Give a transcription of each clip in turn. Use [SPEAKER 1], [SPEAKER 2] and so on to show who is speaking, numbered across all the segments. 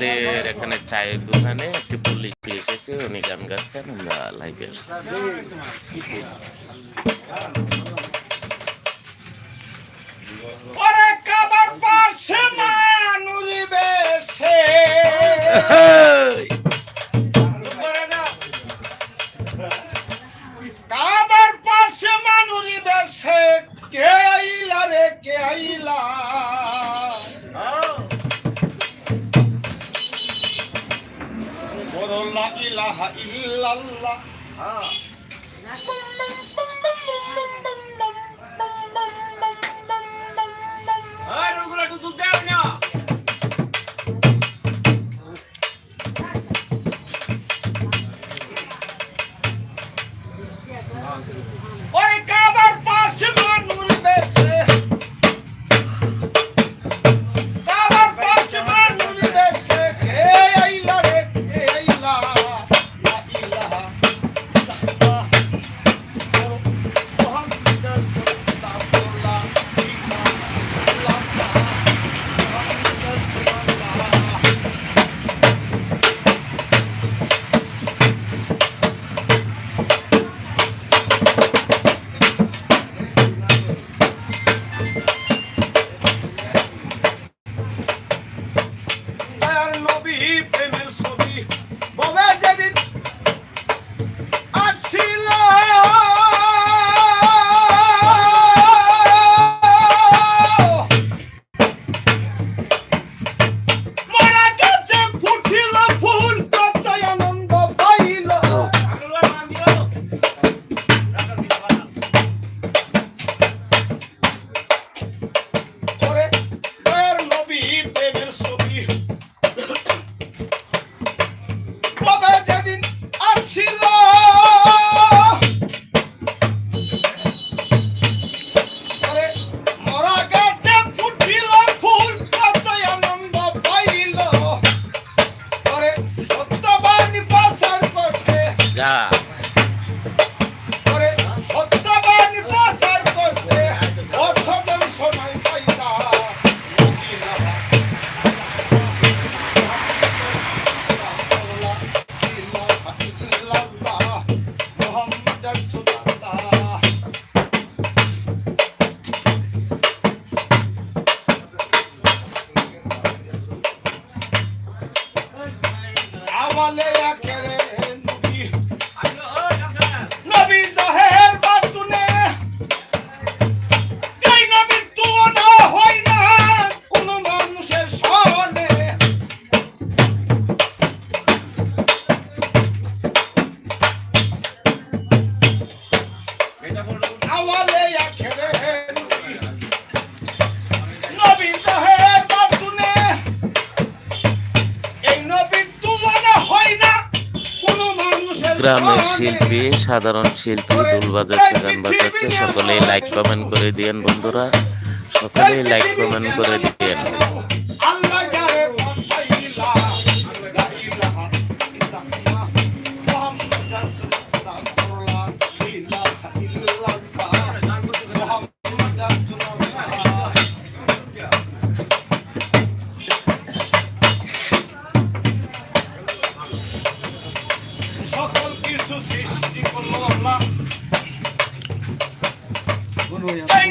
[SPEAKER 1] আমাদের এখানে চায়ের দোকানে একটি পুলিশ এসেছে উনি গান গাচ্ছেন আমরা লাইভে আসছি।
[SPEAKER 2] কাবার পাশে মানুরি বেশে কে আইলা রে কে আইলা? ইল্লাল্লাহ হ্যাঁ
[SPEAKER 1] গ্রামের শিল্পী, সাধারণ শিল্পী দুল বাজাচ্ছে গান বাজাচ্ছে সকলেই লাইক কমেন্ট করে দিয়েন বন্ধুরা, সকলেই লাইক কমেন্ট করে দিয়েন।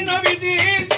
[SPEAKER 3] Navidad.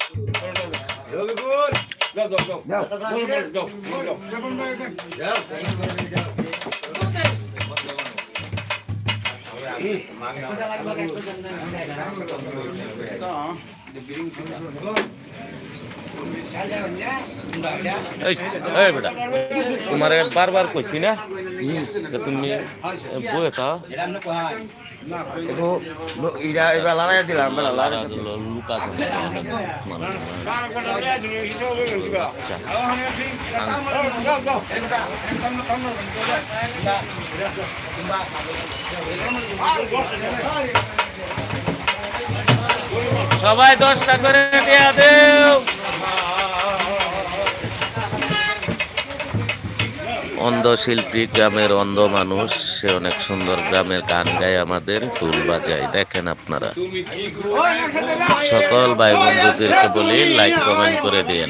[SPEAKER 3] Go, go, go. Go, go, go. Go,
[SPEAKER 2] बेटा। तुम्हारे बार बार कोई ना हम्म। तो तुम बोए itu lu ida ida lara ya dilam bela lara itu luka সবাই দশটা করে দিয়া দেও অন্ধ শিল্পী গ্রামের অন্ধ মানুষ, সে অনেক সুন্দর গ্রামের গান গায় আমাদের ফুল বাজায়, দেখেন আপনারা। সকল ভাই বন্ধুদেরকে বলি লাইক কমেন্ট করে দিন